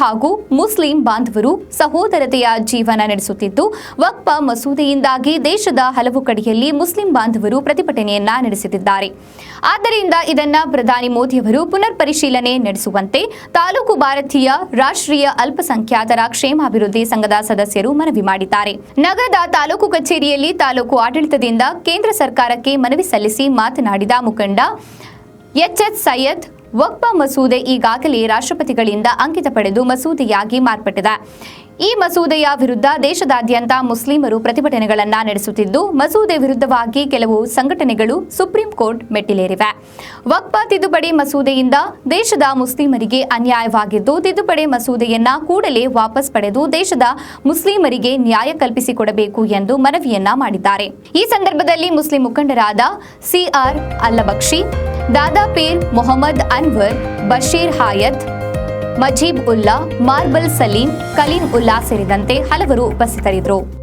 ಹಾಗೂ ಮುಸ್ಲಿಂ ಬಾಂಧವರು ಸಹೋದರತೆಯ ಜೀವನ ನಡೆಸುತ್ತಿದ್ದು, ವಕ್ಪ ಮಸೂದೆಯಿಂದಾಗಿ ದೇಶದ ಹಲವು ಕಡೆಯಲ್ಲಿ ಮುಸ್ಲಿಂ ಬಾಂಧವರು ಪ್ರತಿಭಟನೆಯನ್ನ ನಡೆಸುತ್ತಿದ್ದಾರೆ ಆದ್ದರಿಂದ ಇದನ್ನ ಪ್ರಧಾನಿ ಮೋದಿಯವರು ಪುನರ್ ಪರಿಶೀಲನೆ ನಡೆಸುವಂತೆ ತಾಲೂಕು ಭಾರತೀಯ ರಾಷ್ಟ್ರೀಯ ಅಲ್ಪಸಂಖ್ಯಾತರ ಕ್ಷೇಮಾಭಿವೃದ್ಧಿ ಸಂಘದ ಸದಸ್ಯರು ಮನವಿ ಮಾಡಿದ್ದಾರೆ. ನಗರದ ತಾಲೂಕು ಕಚೇರಿಯಲ್ಲಿ ತಾಲೂಕು ಆಡಳಿತದಿಂದ ಕೇಂದ್ರ ಸರ್ಕಾರಕ್ಕೆ ಮನವಿ ಸಲ್ಲಿಸಿ ಮಾತನಾಡಿದ ಮುಖಂಡ ಎಚ್ಎಚ್ ಸೈಯದ್ ವಕ್ಪ ಮಸೂದೆ ಈಗಾಗಲೇ ರಾಷ್ಟ್ರಪತಿಗಳಿಂದ ಅಂಕಿತ ಪಡೆದು ಮಸೂದೆಯಾಗಿ ಮಾರ್ಪಟ್ಟಿದೆ. ಈ ಮಸೂದೆಯ ವಿರುದ್ಧ ದೇಶದಾದ್ಯಂತ ಮುಸ್ಲಿಮರು ಪ್ರತಿಭಟನೆಗಳನ್ನು ನಡೆಸುತ್ತಿದ್ದು, ಮಸೂದೆ ವಿರುದ್ಧವಾಗಿ ಕೆಲವು ಸಂಘಟನೆಗಳು ಸುಪ್ರೀಂ ಕೋರ್ಟ್ ಮೆಟ್ಟಿಲೇರಿವೆ. ವಕ್ಪ ತಿದ್ದುಪಡಿ ಮಸೂದೆಯಿಂದ ದೇಶದ ಮುಸ್ಲಿಮರಿಗೆ ಅನ್ಯಾಯವಾಗಿದ್ದು, ತಿದ್ದುಪಡಿ ಮಸೂದೆಯನ್ನ ಕೂಡಲೇ ವಾಪಸ್ ಪಡೆದು ದೇಶದ ಮುಸ್ಲಿಮರಿಗೆ ನ್ಯಾಯ ಕಲ್ಪಿಸಿಕೊಡಬೇಕು ಎಂದು ಮನವಿಯನ್ನ ಮಾಡಿದ್ದಾರೆ. ಈ ಸಂದರ್ಭದಲ್ಲಿ ಮುಸ್ಲಿಂ ಮುಖಂಡರಾದ ಸಿಆರ್ ಅಲ್ಲಬಕ್ಷಿ ದಾದಾ ಪೀರ್ ಮೊಹಮ್ಮದ್ ಅನ್ವರ್, ಬಶೀರ್ ಹಾಯತ್, ಮಜೀಬ್ ಉಲ್ಲಾ, ಮಾರ್ಬಲ್ ಸಲೀಂ, ಕಲೀಂ ಉಲ್ಲಾ ಸೇರಿದಂತೆ ಹಲವರು ಉಪಸ್ಥಿತರಿದ್ದರು.